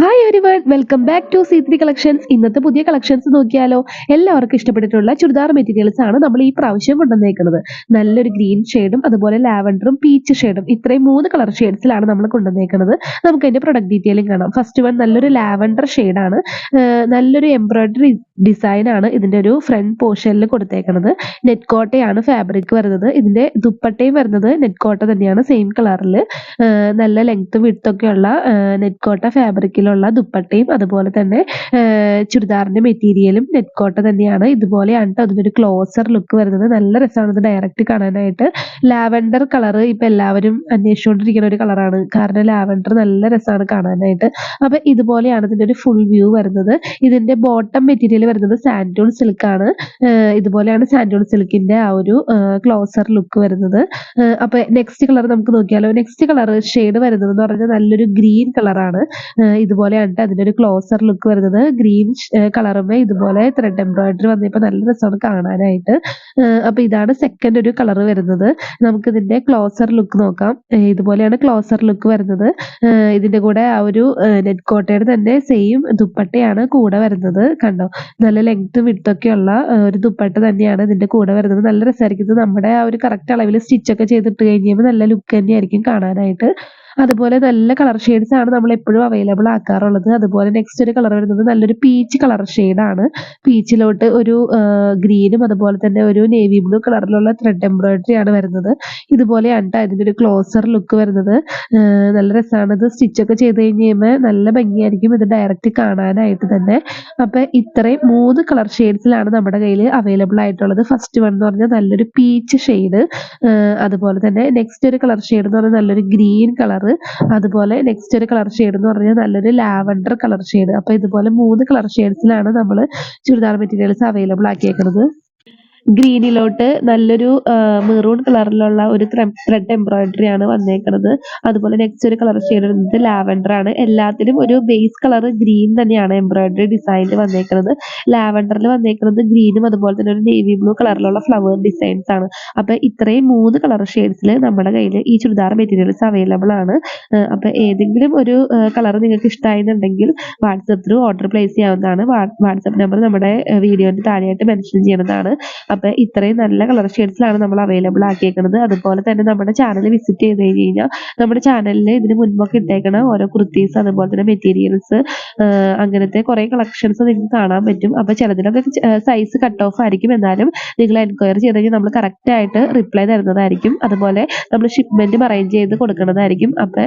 Hi everyone welcome back to C three collections ഇന്നത്തെ പുതിയ collections നോക്കിയാലോ? എല്ലാവർക്കും ഇഷ്ടപ്പെട്ടിട്ടുള്ള ചുരിദാർ മെറ്റീരിയൽസ് ആണ് നമ്മൾ ഈ പ്രാവശ്യം കൊണ്ടുവന്നേക്കുന്നത്. നല്ലൊരു ഗ്രീൻ ഷെയ്ഡും അതുപോലെ ലാവൻഡറും പീച്ച് ഷെയ്ഡും ഇത്രയും മൂന്ന് കളർ ഷെയ്ഡ്സിലാണ് നമ്മൾ കൊണ്ടുവന്നേക്കുന്നത്. നമുക്ക് അതിന്റെ പ്രൊഡക്റ്റ് ഡീറ്റെയിലും കാണാം. ഫസ്റ്റ് വൺ നല്ലൊരു ലാവൻഡർ ഷെയ്ഡാണ് നല്ലൊരു എംബ്രോയിഡറി ഡിസൈൻ ആണ് ഇതിന്റെ ഒരു ഫ്രണ്ട് പോർഷനിൽ കൊടുത്തേക്കുന്നത് നെറ്റ് കോട്ടയാണ് ഫാബ്രിക് വരുന്നത്. ഇതിന്റെ ദുപ്പട്ടയും വരുന്നത് നെറ്റ് കോട്ട തന്നെയാണ് സെയിം കളറിൽ നല്ല ലെങ്ത് വിടുത്തൊക്കെ ഉള്ള നെറ്റ് കോട്ട ഫാബ്രിക്കിലുള്ള ദുപ്പട്ടയും അതുപോലെ തന്നെ ചുരിദാറിന്റെ മെറ്റീരിയലും നെറ്റ് കോട്ട തന്നെയാണ്. ഇതുപോലെയാണ് അതിന്റെ അതിനൊരു ക്ലോസർ ലുക്ക് വരുന്നത്. നല്ല രസമാണ് ഇത് ഡയറക്റ്റ് കാണാനായിട്ട്. ലാവൻഡർ കളർ ഇപ്പൊ എല്ലാവരും അന്വേഷിച്ചുകൊണ്ടിരിക്കുന്ന ഒരു കളറാണ് കാരണം ലാവൻഡർ നല്ല രസമാണ് കാണാനായിട്ട്. അപ്പൊ ഇതുപോലെയാണ് ഇതിന്റെ ഒരു ഫുൾ വ്യൂ വരുന്നത്. ഇതിന്റെ ബോട്ടം മെറ്റീരിയൽ വരുന്നത് സാൻഡൂൺ സിൽക്ക് ആണ് ഇതുപോലെയാണ് സാൻഡൂൺ സിൽക്കിന്റെ ആ ഒരു ക്ലോസർ ലുക്ക് വരുന്നത്. അപ്പൊ നെക്സ്റ്റ് കളർ നമുക്ക് നോക്കിയാലോ. നെക്സ്റ്റ് കളർ ഷെയ്ഡ് വരുന്നത് എന്ന് പറഞ്ഞാൽ നല്ലൊരു ഗ്രീൻ കളറാണ്. ഇതുപോലെയാണ് അതിന്റെ ഒരു ക്ലോസർ ലുക്ക് വരുന്നത്. ഗ്രീൻ കളറുമേ ഇതുപോലെ ത്രെഡ് എംബ്രോയിഡറി വന്നിപ്പോ നല്ല രസമാണ് കാണാനായിട്ട്. അപ്പൊ ഇതാണ് സെക്കൻഡ് ഒരു കളർ വരുന്നത്. നമുക്ക് ഇതിന്റെ ക്ലോസർ ലുക്ക് നോക്കാം. ഇതുപോലെയാണ് ക്ലോസർ ലുക്ക് വരുന്നത്. ഇതിന്റെ കൂടെ ആ ഒരു നെറ്റ് കോട്ടയുടെ തന്നെ സെയിം ദുപ്പട്ടയാണ് കൂടെ വരുന്നത്. കണ്ടോ? നല്ല ലെങ്ത് വിട്ടൊക്കെയുള്ള ഒരു ദുപ്പട്ട തന്നെയാണ് ഇതിന്റെ കൂടെ വരുന്നത്. നല്ല രസമായിരിക്കും. ഇത് നമ്മുടെ ആ ഒരു കറക്റ്റ് അളവിൽ സ്റ്റിച്ച് ഒക്കെ ചെയ്തിട്ട് കഴിഞ്ഞാൽ നല്ല ലുക്ക് തന്നെയായിരിക്കും കാണാനായിട്ട്. അതുപോലെ നല്ല കളർ ഷെയ്ഡ്സ് ആണ് നമ്മൾ എപ്പോഴും അവൈലബിൾ ആക്കാറുള്ളത്. അതുപോലെ നെക്സ്റ്റ് ഒരു കളർ വരുന്നത് നല്ലൊരു പീച്ച് കളർ ഷെയ്ഡാണ് പീച്ചിലോട്ട് ഒരു ഗ്രീനും അതുപോലെ തന്നെ ഒരു നേവി ബ്ലൂ കളറിലുള്ള ത്രെഡ് എംബ്രോയിഡറി ആണ് വരുന്നത്. ഇതുപോലെയാണ് അണ്ട ഇതിന്റെ ഒരു ക്ലോസർ ലുക്ക് വരുന്നത്. നല്ല രസമാണ് ഇത് സ്റ്റിച്ച് ഒക്കെ ചെയ്ത് കഴിഞ്ഞ് കഴിയുമ്പോൾ നല്ല ഭംഗിയായിരിക്കും ഇത് ഡയറക്റ്റ് കാണാനായിട്ട് തന്നെ. അപ്പൊ ഇത്രയും മൂന്ന് കളർ ഷെയ്ഡ്സിലാണ് നമ്മുടെ കയ്യിൽ അവൈലബിൾ ആയിട്ടുള്ളത്. ഫസ്റ്റ് വൺ എന്ന് പറഞ്ഞാൽ നല്ലൊരു പീച്ച് ഷെയ്ഡ് അതുപോലെ തന്നെ നെക്സ്റ്റ് ഒരു കളർ ഷെയ്ഡ് എന്ന് പറഞ്ഞാൽ നല്ലൊരു ഗ്രീൻ കളർ അതുപോലെ നെക്സ്റ്റ് ഒരു കളർ ഷെയ്ഡ് എന്ന് പറഞ്ഞാൽ നല്ലൊരു ലാവൻഡർ കളർ ഷെയ്ഡ് അപ്പൊ ഇതുപോലെ മൂന്ന് കളർ ഷെയ്ഡ്സിലാണ് നമ്മൾ ചുരിദാർ മെറ്റീരിയൽസ് അവൈലബിൾ ആക്കിയേക്കുന്നത്. ഗ്രീനിലോട്ട് നല്ലൊരു മെറൂൺ കളറിലുള്ള ഒരു ത്രെഡ് എംബ്രോയിഡറി ആണ് വന്നേക്കുന്നത് അതുപോലെ നെക്സ്റ്റ് ഒരു കളർ ഷെയ്ഡ് വരുന്നത് ലാവൻഡർ ആണ്. എല്ലാത്തിനും ഒരു ബേസ് കളർ ഗ്രീൻ തന്നെയാണ് എംബ്രോയിഡറി ഡിസൈനിൽ വന്നേക്കുന്നത് ലാവൻഡറിൽ വന്നേക്കുന്നത് ഗ്രീനും അതുപോലെ തന്നെ ഒരു നേവി ബ്ലൂ കളറിലുള്ള ഫ്ലവർ ഡിസൈൻസ് ആണ്. അപ്പൊ ഇത്രയും മൂന്ന് കളർ ഷെയ്ഡ്സിൽ നമ്മുടെ കയ്യിൽ ഈ ചുരിദാർ മെറ്റീരിയൽസ് അവൈലബിൾ ആണ്. അപ്പൊ ഏതെങ്കിലും ഒരു കളർ നിങ്ങൾക്ക് ഇഷ്ടമായിരുന്നുണ്ടെങ്കിൽ വാട്സപ്പ് ത്രൂ ഓർഡർ പ്ലേസ് ചെയ്യാവുന്നതാണ്. വാട്സപ്പ് നമ്പർ നമ്മുടെ വീഡിയോന്റെ താഴെയായിട്ട് മെൻഷൻ ചെയ്യുന്നതാണ് അപ്പൊ ഇത്രയും നല്ല കളർ ഷെയ്ഡ്സിലാണ് നമ്മൾ അവൈലബിൾ ആക്കിയേക്കുന്നത് അതുപോലെ തന്നെ നമ്മുടെ ചാനൽ വിസിറ്റ് ചെയ്ത് കഴിഞ്ഞ് കഴിഞ്ഞാൽ നമ്മുടെ ചാനലിൽ ഇതിന് മുൻപൊക്കെ ഇട്ടേക്കണ ഓരോ കുർത്തീസ് അതുപോലെ തന്നെ മെറ്റീരിയൽസ് അങ്ങനത്തെ കുറെ കളക്ഷൻസ് നിങ്ങൾക്ക് കാണാൻ പറ്റും. അപ്പൊ ചിലതിനൊക്കെ സൈസ് കട്ട് ഓഫ് ആയിരിക്കും. എന്നാലും നിങ്ങൾ എൻക്വയറി ചെയ്ത് കഴിഞ്ഞാൽ നമ്മൾ കറക്റ്റ് ആയിട്ട് റിപ്ലൈ തരുന്നതായിരിക്കും. അതുപോലെ നമ്മൾ ഷിപ്മെന്റും അറേഞ്ച് ചെയ്ത് കൊടുക്കുന്നതായിരിക്കും അപ്പൊ